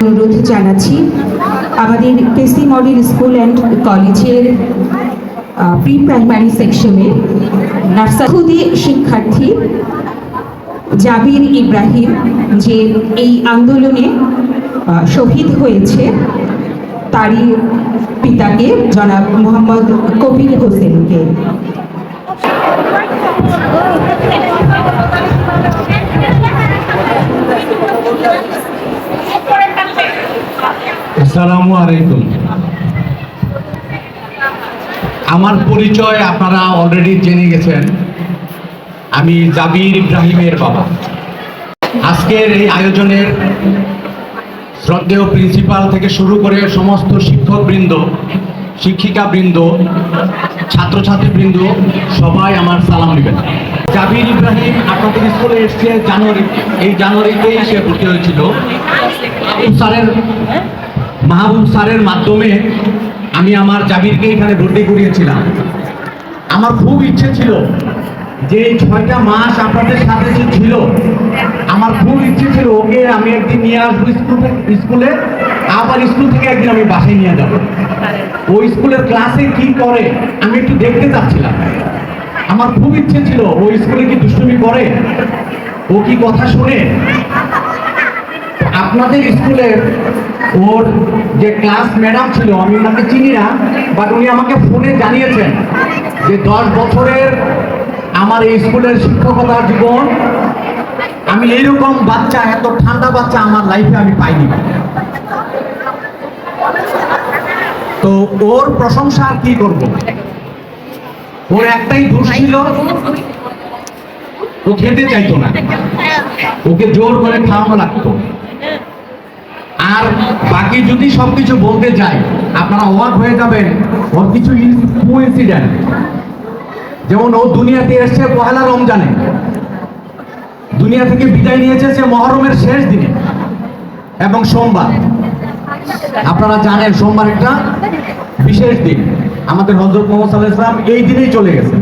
অনুরোধ জানাচ্ছি। আমাদের কেসি মডেল স্কুল অ্যান্ড কলেজের প্রি প্রাইমারি সেকশনের নার্সারি শিক্ষার্থী জাবির ইব্রাহিম যে এই আন্দোলনে শহীদ হয়েছে, তারই পিতাকে জনাব মোহাম্মদ কবির হোসেনকে। আলাইকুম। আমার পরিচয় আপনারা অলরেডি জেনে গেছেন। আমি জাবির ইব্রাহিমের বাবা। আজকের এই আয়োজনের শ্রদ্ধেয় প্রিন্সিপাল থেকে শুরু করে সমস্ত শিক্ষকবৃন্দ, শিক্ষিকাবৃন্দ, ছাত্রছাত্রীবৃন্দ, সবাই আমার সালাম নেবেন। জাবির ইব্রাহিম আপনাদের স্কুলে এসছে জানুয়ারি এই জানুয়ারিতেই সে ভর্তি হয়েছিল। স্যারের মাহবুব স্যারের মাধ্যমে আমি আমার জাবিরকে এখানে ভর্তি করিয়েছিলাম। আমার খুব ইচ্ছে ছিল যে এই ছয়টা মাস আপনাদের সাথে যে ছিল, আমার খুব ইচ্ছে ছিল ওকে আমি একদিন নিয়ে আসব স্কুল স্কুলে, আবার স্কুল থেকে একদিন আমি বাসায় নিয়ে যাব। ওই স্কুলের ক্লাসে কি করে, আমি একটু দেখতে চাচ্ছিলাম। আমার খুব ইচ্ছে ছিল ওই স্কুলে কি দুষ্টুমি করে, ও কি কথা শুনে? আপনাদের স্কুলে ওর যে ক্লাস ম্যাডাম ছিল, আমি ওনাকে চিনি না বাট উনি আমাকে ফোনে জানিয়েছেন যে দশ বছরের আমার এই স্কুলের শিক্ষকতার জীবন, আমি এইরকম বাচ্চা, এত ঠান্ডা বাচ্চা আমার লাইফে আমি পাইনি। তো ওর প্রশংসা আর কি করব? ওর একটাই দোষ ছিল, ও খেতে চাইতো না। ওকে জোর করে খাওয়ানো লাগতো। আর বাকি যদি সবকিছু বলতে যাই, আপনারা অবাক হয়ে যাবেন, ওর কিছু ইনসিডেন্ট যেমন ও দুনিয়াতে এসছে পহেলা রমজানে। দুনিয়া থেকে বিদায় নিয়েছে সে মহরমের শেষ দিনে, এবং সোমবার। আপনারা জানেন, সোমবার একটা বিশেষ দিন। আমাদের হজরত মোহাম্মদ ইসলাম এই দিনেই চলে গেছে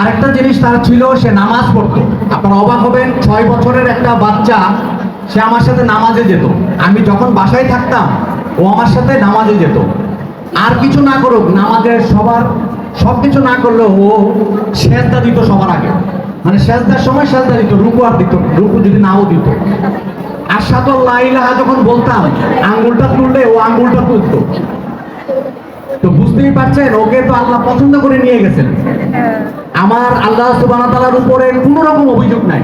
আরেকটা জিনিস তার ছিল, সে নামাজ পড়তো। আপনারা অবাক হবেন, ছয় বছরের একটা বাচ্চা সে আমার সাথে নামাজে যেত। আমি যখন বাসায় থাকতাম ও আমার সাথে নামাজে যেত। আর কিছু না করুক নামাজের সবার সব কিছু না করলেও ও সেজদা দিত সবার আগে। মানে সেজদার সময় সেজদা দিত রুকু আর দিত রুকু যদি নাও দিত। আর সাথে লাইলাহা যখন বলতাম আঙ্গুলটা তুললে ও আঙ্গুলটা তুলতো। তো বুঝতেই পারছেন ওকে তো আল্লাহ পছন্দ করে নিয়ে গেছেন। আমার আল্লাহ সুবাহ তালার উপরে কোনো রকম অভিযোগ নাই।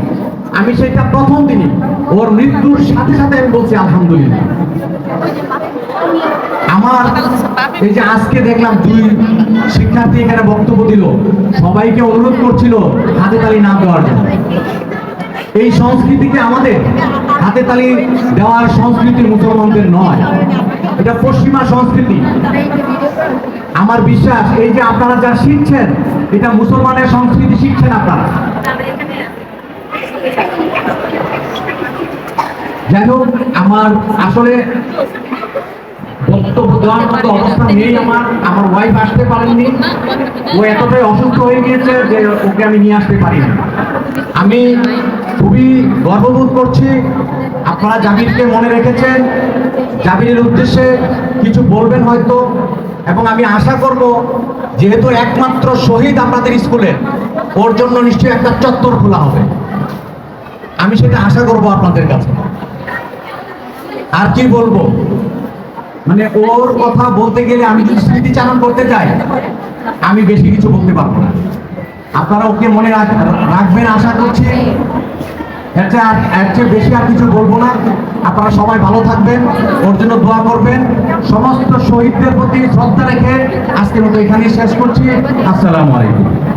আমি সেটা প্রথম দিনই। ওর মৃত্যুর সাথে সাথে আমি বলছি, আলহামদুলিল্লাহ। আমার এই যে আজকে দেখলাম দুই শিক্ষার্থী এখানে বক্তব্য দিল। সবাইকে অনুরোধ করছিল হাতে তালি না দেওয়ার জন্য। এই সংস্কৃতিকে আমাদের হাতে তালি দেওয়ার সংস্কৃতি মুসলমানদের নয়। এটা পশ্চিমা সংস্কৃতি। আমার বিশ্বাস, এই যে আপনারা যা শিখছেন, এটা মুসলমানের সংস্কৃতি শিখছেন আপনারা। যাই হোক, আমার আসলে বক্তব্য দেওয়ার মতো অবস্থা নেই আমার। আমার ওয়াইফ আসতে পারেননি। ও এতটাই অসুস্থ হয়ে গিয়েছে যে ওকে আমি নিয়ে আসতে পারিনি আমি খুবই গর্ববোধ করছি। আপনারা জাবিরকে মনে রেখেছেন। জাবিরের উদ্দেশ্যে কিছু বলবেন হয়তো। এবং আমি আশা করব, যেহেতু একমাত্র শহীদ আপনাদের স্কুলে, ওর জন্য নিশ্চয়ই একটা চত্বর খোলা হবে। আমি সেটা আশা করব আপনাদের কাছে। আর কি বলব? মানে ওর কথা বলতে গেলে আমি যদি স্মৃতিচারণ করতে চাই, আমি বেশি কিছু বলতে পারব না। আপনারা ওকে মনে রাখ- রাখবেন, আশা করছি। বেশি আর কিছু বলব না। আপনারা সবাই ভালো থাকবেন, ওর জন্য দোয়া করবেন। সমস্ত শহীদদের প্রতি শ্রদ্ধা রেখে আজকের মতো এখানেই শেষ করছি। আসসালামু আলাইকুম।